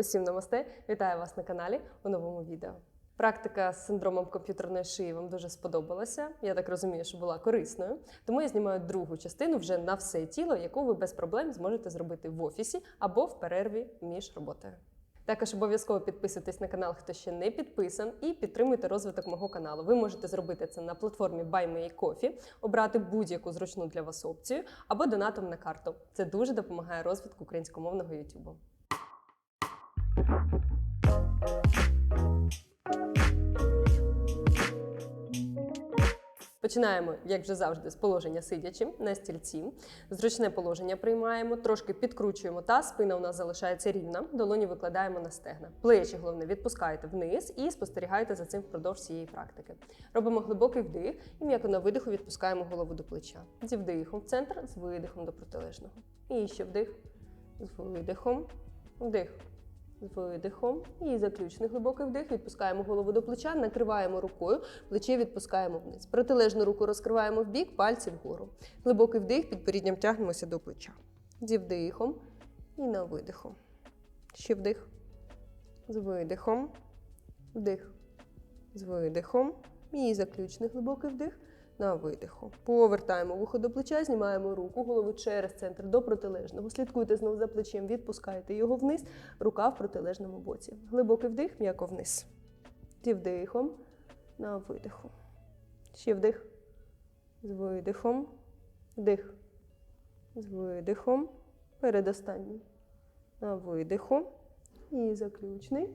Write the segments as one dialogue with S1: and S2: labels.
S1: Усім намасте! Вітаю вас на каналі у новому відео. Практика з синдромом комп'ютерної шиї вам дуже сподобалася. Я так розумію, що була корисною. Тому я знімаю другу частину вже на все тіло, яку ви без проблем зможете зробити в офісі або в перерві між роботою. Також обов'язково підписуйтесь на канал, хто ще не підписан, і підтримуйте розвиток мого каналу. Ви можете зробити це на платформі Buy обрати будь-яку зручну для вас опцію або донатом на карту. Це дуже допомагає розвитку українськомовного YouTube. Починаємо, як вже завжди, з положення сидячи на стільці. Зручне положення приймаємо, трошки підкручуємо таз, спина у нас залишається рівна, долоні викладаємо на стегна. Плечі, головне, відпускаєте вниз і спостерігайте за цим впродовж цієї практики. Робимо глибокий вдих і м'яко на видиху відпускаємо голову до плеча. Зі вдихом в центр, з видихом до протилежного. І ще вдих, з видихом, вдих. Видихом і заключний глибокий вдих. Відпускаємо голову до плеча, накриваємо рукою, плече відпускаємо вниз. Протилежну руку розкриваємо в бік, пальці вгору. Глибокий вдих, підборідням тягнемося до плеча. Зі вдихом і на видихом. Ще вдих. З видихом. Вдих. З видихом. І заключний глибокий вдих на видиху. Повертаємо вухо до плеча, знімаємо руку, голову через центр до протилежного. Слідкуйте знову за плечем, відпускайте його вниз, рука в протилежному боці. Глибокий вдих, м'яко вниз. Зі вдихом на видиху. Ще вдих. З видихом. Вдих. З видихом. Передостанній. На видиху. І заключний.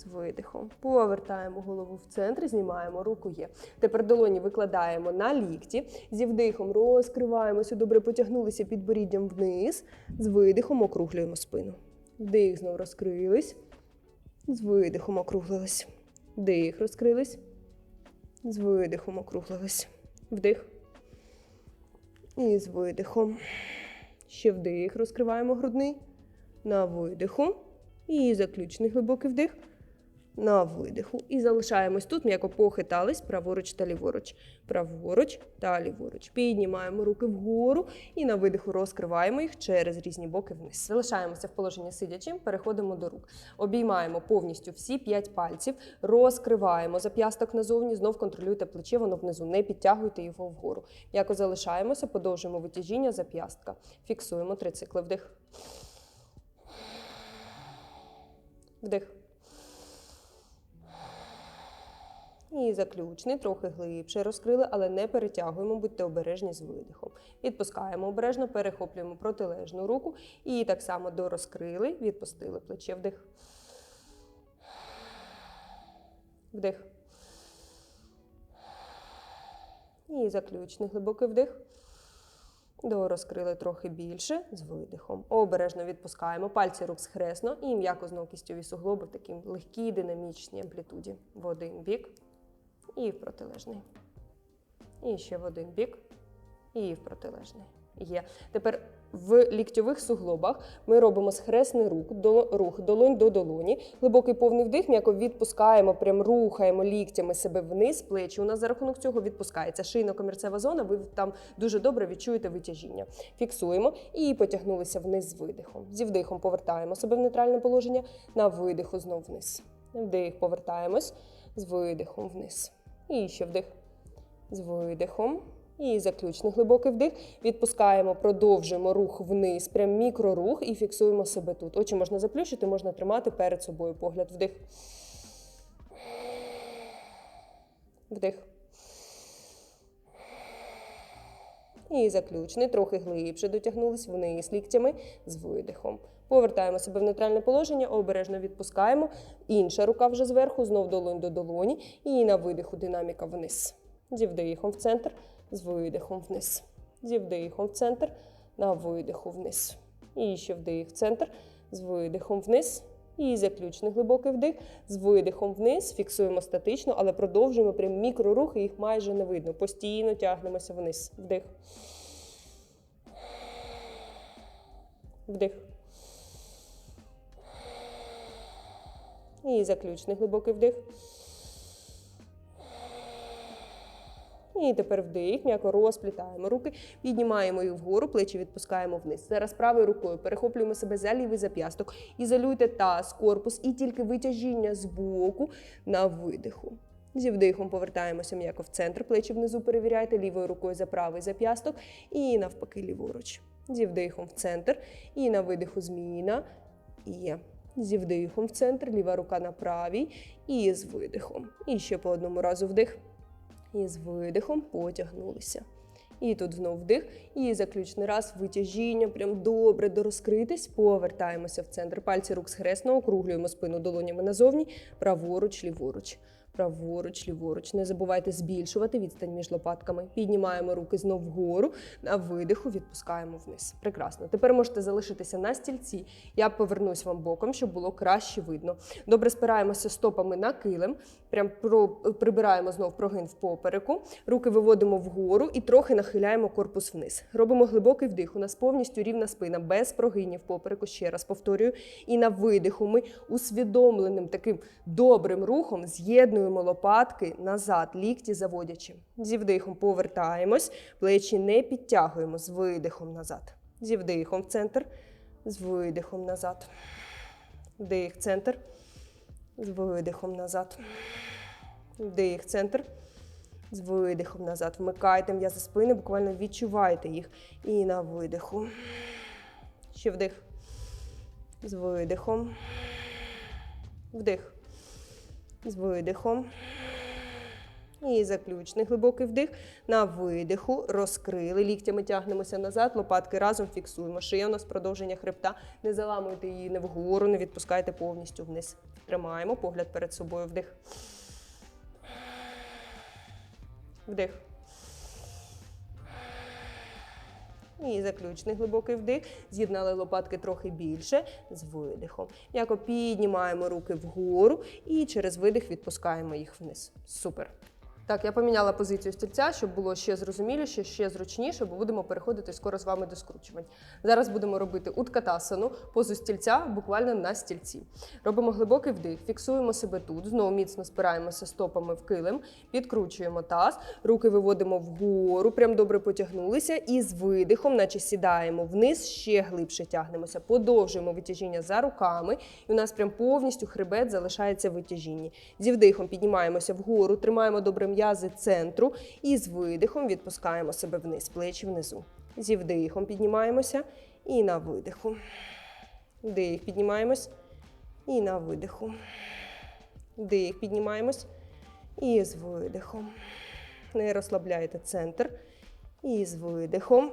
S1: З видихом. Повертаємо голову в центр, знімаємо руку є. Тепер долоні викладаємо на лікті. Зі вдихом розкриваємося, добре потягнулися підборіддям вниз. З видихом округлюємо спину. Вдих, знову розкрились. З видихом округлились. Вдих, розкрились. З видихом округлились. Вдих. І з видихом. Ще вдих, розкриваємо грудний. На видиху. І заключний глибокий вдих на видиху. І залишаємось тут, м'яко похитались праворуч та ліворуч. Праворуч та ліворуч. Піднімаємо руки вгору і на видиху розкриваємо їх через різні боки вниз. Залишаємося в положенні сидячим, переходимо до рук. Обіймаємо повністю всі п'ять пальців, розкриваємо зап'ясток назовні, знов контролюйте плече, воно внизу, не підтягуйте його вгору. М'яко залишаємося, подовжуємо витяжіння зап'ястка. Фіксуємо три цикли. Вдих. Вдих. І заключний, трохи глибше розкрили, але не перетягуємо, будьте обережні з видихом. Відпускаємо обережно, перехоплюємо протилежну руку і так само дорозкрили, відпустили плече. Вдих. Вдих. І заключний глибокий вдих. Дорозкрили трохи більше з видихом. Обережно відпускаємо пальці рук схресно і м'яко знову кістьові суглоби в такій легкій динамічній амплітуді. В один бік і в протилежний. І ще в один бік, і в протилежний. Є. Тепер в ліктьових суглобах ми робимо схресний рух, до, рух долонь до долоні. Глибокий повний вдих, м'яко відпускаємо, прям рухаємо ліктями себе вниз, плечі. У нас за рахунок цього відпускається шийно-комірцева зона, ви там дуже добре відчуєте витяжіння. Фіксуємо і потягнулися вниз з видихом. Зі вдихом повертаємо себе в нейтральне положення, на видиху знов вниз. Вдих, повертаємось з видихом вниз. І ще вдих з видихом. І заключний глибокий вдих. Відпускаємо, продовжуємо рух вниз, прям мікрорух і фіксуємо себе тут. Очі можна заплющити, можна тримати перед собою погляд. Вдих. Вдих. І заключний, трохи глибше дотягнулись вниз ліктями з видихом. Повертаємо себе в нейтральне положення, обережно відпускаємо. Інша рука вже зверху, знов долонь до долоні. І на видиху динаміка вниз. Зі вдихом в центр, з видихом вниз. Зі вдихом в центр, на видиху вниз. І ще вдих в центр, з видихом вниз. І заключний глибокий вдих. З видихом вниз. Фіксуємо статично, але продовжуємо прям мікрорухи, їх майже не видно. Постійно тягнемося вниз. Вдих. Вдих. І заключний глибокий вдих. І тепер вдих, м'яко розплітаємо руки, піднімаємо їх вгору, плечі відпускаємо вниз. Зараз правою рукою перехоплюємо себе за лівий зап'ясток. Ізолюйте таз, корпус і тільки витяжіння з боку на видиху. Зі вдихом повертаємося м'яко в центр, плечі внизу перевіряйте лівою рукою за правий зап'ясток і навпаки ліворуч. Зі вдихом в центр і на видиху зміна. Є. Зі вдихом в центр, ліва рука на правій і з видихом. І ще по одному разу вдих. І з видихом потягнулися. І тут знов вдих. І заключний раз витяжіння. Прям добре дорозкритись. Повертаємося в центр. Пальці рук схресно, округлюємо спину долонями назовні, праворуч, ліворуч. Праворуч, ліворуч. Не забувайте збільшувати відстань між лопатками. Піднімаємо руки знов вгору. На видиху відпускаємо вниз. Прекрасно. Тепер можете залишитися на стільці. Я повернусь вам боком, щоб було краще видно. Добре спираємося стопами на килим. Прям про, прибираємо знов прогин в попереку. Руки виводимо вгору і трохи нахиляємо корпус вниз. Робимо глибокий вдих. У нас повністю рівна спина, без прогинів попереку. Ще раз повторюю. І на видиху ми усвідомленим таким добрим рухом з'єднуємо лопатки назад, лікті заводячи. Зі вдихом повертаємось, плечі не підтягуємо з видихом назад. Зі вдихом в центр, з видихом назад. Вдих, центр, з видихом назад. Вдих, центр. З видихом назад. Вмикайте м'язи спини, буквально відчувайте їх. І на видиху. Ще вдих. З видихом. Вдих. З видихом. І заключний глибокий вдих. На видиху розкрили. Ліктями тягнемося назад, лопатки разом фіксуємо. Шия у нас продовження хребта. Не заламуйте її не вгору, не відпускайте повністю вниз. Тримаємо погляд перед собою. Вдих. Вдих. І заключний глибокий вдих. З'єднали лопатки трохи більше з видихом. М'яко піднімаємо руки вгору і через видих відпускаємо їх вниз. Супер. Так, я поміняла позицію стільця, щоб було ще зрозуміліше, ще зручніше, бо будемо переходити скоро з вами до скручувань. Зараз будемо робити уткатасану, позу стільця буквально на стільці. Робимо глибокий вдих, фіксуємо себе тут, знову міцно спираємося стопами в килим, підкручуємо таз, руки виводимо вгору, прям добре потягнулися, і з видихом, наче сідаємо вниз, ще глибше тягнемося, подовжуємо витяжіння за руками, і у нас прям повністю хребет залишається в витяжінні. Зі вдихом піднімаємося вгору, тримаємо добре м'язи центру і з видихом відпускаємо себе вниз, плечі внизу. Зі вдихом піднімаємося і на видиху. Вдих, піднімаємось і на видиху. Вдих, піднімаємось і з видихом. Не розслабляйте центр. І з видихом.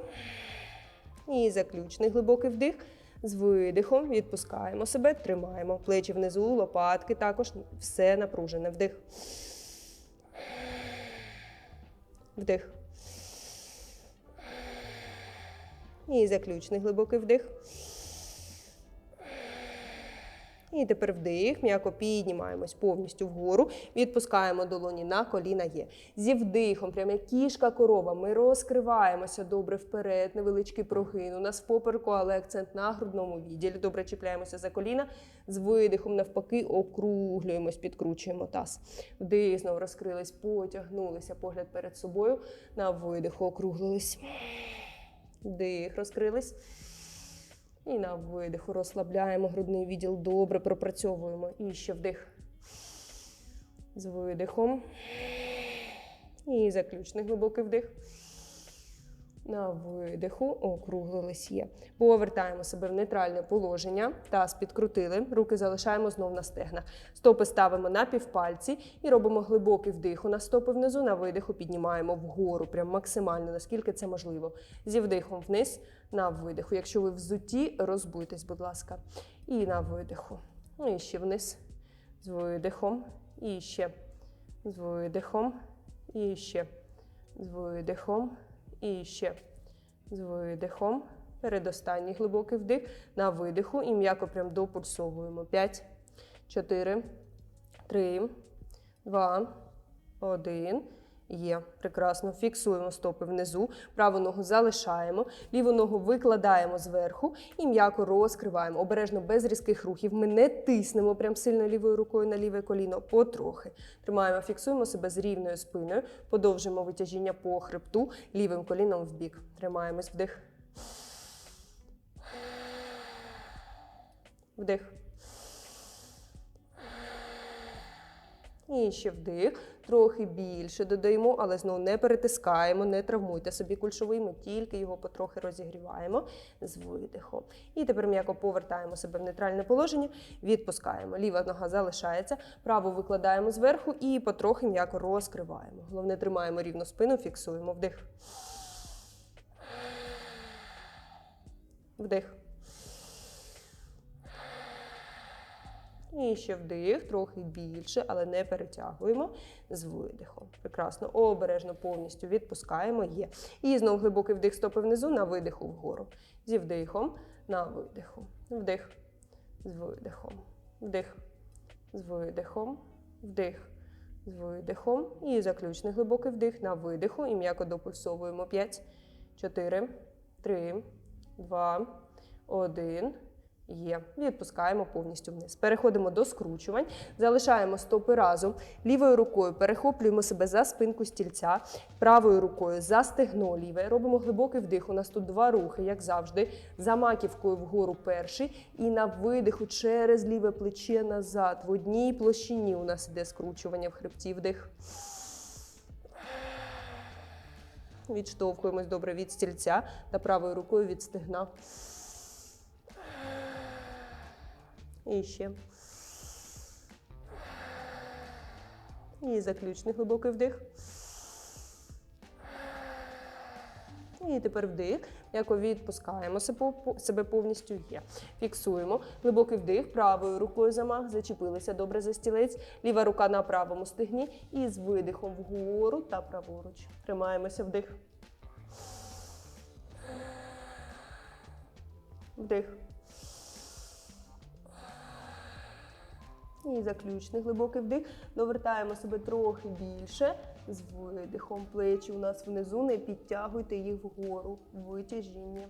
S1: І заключний глибокий вдих. З видихом відпускаємо себе, тримаємо плечі внизу, лопатки також все напружене. Вдих. Вдих. І заключний глибокий вдих. І тепер вдих, м'яко піднімаємось повністю вгору, відпускаємо долоні на коліна є. Зі вдихом, прямо як кішка корова, ми розкриваємося добре вперед, невеличкий прогин. У нас в попереку, але акцент на грудному відділі. Добре чіпляємося за коліна. З видихом, навпаки, округлюємось, підкручуємо таз. Вдих, знову розкрились, потягнулися, погляд перед собою. На видиху округлились. Вдих, розкрились. І на видиху розслабляємо грудний відділ, добре пропрацьовуємо. І ще вдих. З видихом. І заключний глибокий вдих. На видиху округлились є. Повертаємо себе в нейтральне положення. Таз підкрутили. Руки залишаємо знов на стегнах. Стопи ставимо на півпальці і робимо глибокий вдих. У нас стопи внизу, на видиху піднімаємо вгору, прям максимально, наскільки це можливо. Зі вдихом вниз, на видиху. Якщо ви взуті, розбуйтесь, будь ласка. І на видиху. Ну і ще вниз. З видихом. І ще. З видихом. І ще. З видихом. І ще з видихом. Передостанній глибокий вдих. На видиху і м'яко прям допульсовуємо. 5, 4, 3, 2, 1. Є, прекрасно. Фіксуємо стопи внизу, праву ногу залишаємо, ліву ногу викладаємо зверху і м'яко розкриваємо. Обережно без різких рухів. Ми не тиснемо прям сильно лівою рукою на ліве коліно, потрохи. Тримаємо, фіксуємо себе з рівною спиною, подовжуємо витяжіння по хребту, лівим коліном в бік. Тримаємось вдих. Вдих. І ще вдих, трохи більше додаємо, але знову не перетискаємо, не травмуйте собі кульшовий, ми тільки його потрохи розігріваємо з видихом. І тепер м'яко повертаємо себе в нейтральне положення, відпускаємо. Ліва нога залишається, праву викладаємо зверху і потрохи м'яко розкриваємо. Головне, тримаємо рівну спину, фіксуємо вдих. Вдих. І ще вдих, трохи більше, але не перетягуємо з видихом. Прекрасно. Обережно повністю відпускаємо. Є. І знову глибокий вдих стопи внизу на видиху вгору. Зі вдихом на видиху. Вдих. З видихом. Вдих. З видихом. Вдих. З видихом. І заключний глибокий вдих на видиху. І м'яко допульсовуємо. 5, 4, 3, 2, 1. Є. Відпускаємо повністю вниз. Переходимо до скручувань. Залишаємо стопи разом. Лівою рукою перехоплюємо себе за спинку стільця, правою рукою за стегно ліве. Робимо глибокий вдих. У нас тут два рухи, як завжди. За маківкою вгору перший. І на видиху через ліве плече назад. В одній площині у нас іде скручування в хребті. Вдих. Відштовхуємось добре від стільця та правою рукою від стегна. І ще. І заключний глибокий вдих. І тепер вдих. Яко відпускаємо себе повністю є. Фіксуємо. Глибокий вдих. Правою рукою замах. Зачепилися добре за стілець. Ліва рука на правому стегні. І з видихом вгору та праворуч. Тримаємося вдих. Вдих. І заключний глибокий вдих. Довертаємо себе трохи більше. З видихом плечі у нас внизу. Не підтягуйте їх вгору. Витяжіння.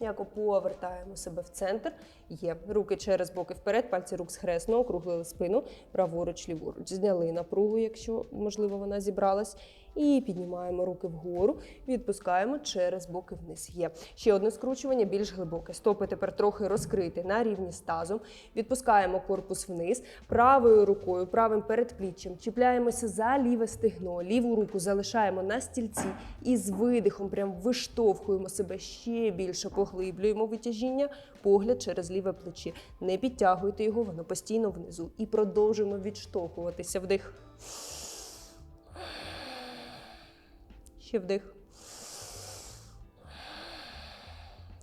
S1: М'яко повертаємо себе в центр. Є. Руки через боки вперед, пальці рук схресно, округлили спину, праворуч, ліворуч. Зняли напругу, якщо, можливо, вона зібралась. І піднімаємо руки вгору, відпускаємо через боки вниз. Є. Ще одне скручування, більш глибоке. Стопи тепер трохи розкриті на рівні з тазом. Відпускаємо корпус вниз, правою рукою, правим передпліччям. Чіпляємося за ліве стегно, ліву руку залишаємо на стільці і з видихом прям виштовхуємо себе ще більше, поглиблюємо витяжіння, погляд через ліве плече. Не підтягуйте його, воно постійно внизу. І продовжуємо відштовхуватися вдих. Ще вдих.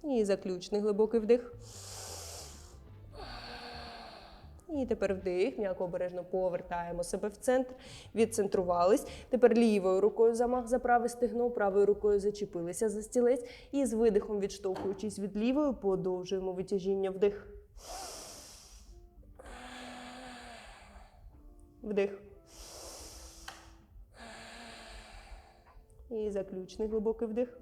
S1: І заключний глибокий вдих. І тепер вдих, м'яко обережно повертаємо себе в центр, відцентрувались. Тепер лівою рукою замах за праве стегно, правою рукою зачепилися за стілець. І з видихом, відштовхуючись від лівої, подовжуємо витяжіння вдих. Вдих. І заключний глибокий вдих.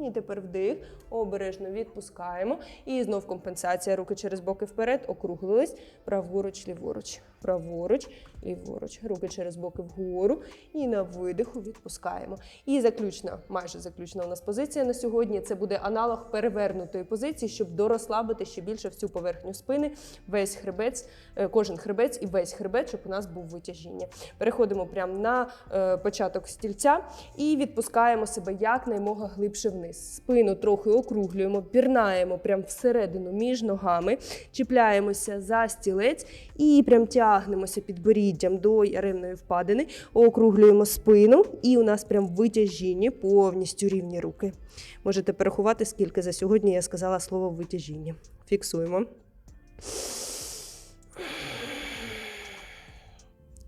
S1: І тепер вдих, обережно відпускаємо. І знов компенсація. Руки через боки вперед, округлились. Праворуч, ліворуч. Праворуч, ліворуч. Руки через боки вгору. І на видиху відпускаємо. І заключна, майже заключна у нас позиція на сьогодні. Це буде аналог перевернутої позиції, щоб дорослабити ще більше всю поверхню спини, весь хребець, е, кожен хребець і весь хребет, щоб у нас був витяжіння. Переходимо прямо на е, початок стільця і відпускаємо себе якнаймога глибше вниз. Спину трохи округлюємо, пірнаємо прямо всередину між ногами, чіпляємося за стілець і прям тягнемося підборіддям до яремної впадини, округлюємо спину, і у нас прям витяжіння, повністю рівні руки. Можете порахувати, скільки за сьогодні я сказала слово витяжіння. Фіксуємо.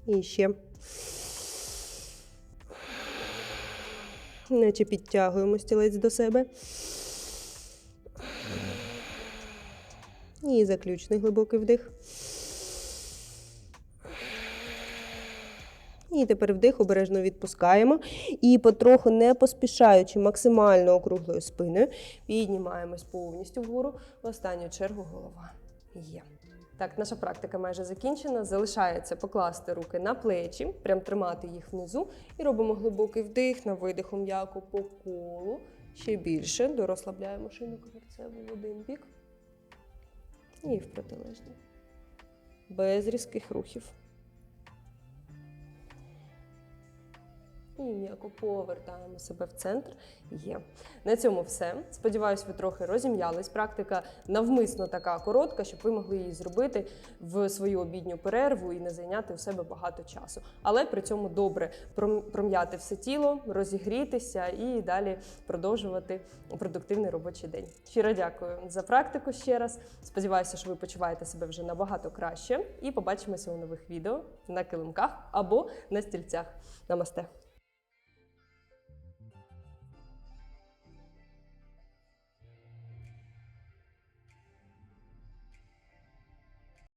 S1: І ще. Наче підтягуємо стілець до себе. І заключний глибокий вдих.
S2: І тепер вдих обережно відпускаємо. І потроху не поспішаючи максимально округлою спиною, піднімаємось повністю вгору. В останню чергу голова. Є.
S1: Так, наша практика майже закінчена. Залишається покласти руки на плечі, прям тримати їх внизу. І робимо глибокий вдих на видиху м'яко по колу. Ще більше. Дорозслабляємо шийну комірцеву в один бік. І в протилежний. Без різких рухів. І м'яко повертаємо себе в центр. Є. На цьому все. Сподіваюсь, ви трохи розім'ялись. Практика навмисно така коротка, щоб ви могли її зробити в свою обідню перерву і не зайняти у себе багато часу. Але при цьому добре пром'яти все тіло, розігрітися і далі продовжувати продуктивний робочий день. Щиро дякую за практику ще раз. Сподіваюся, що ви почуваєте себе вже набагато краще. І побачимося у нових відео на килимках або на стільцях. Намасте!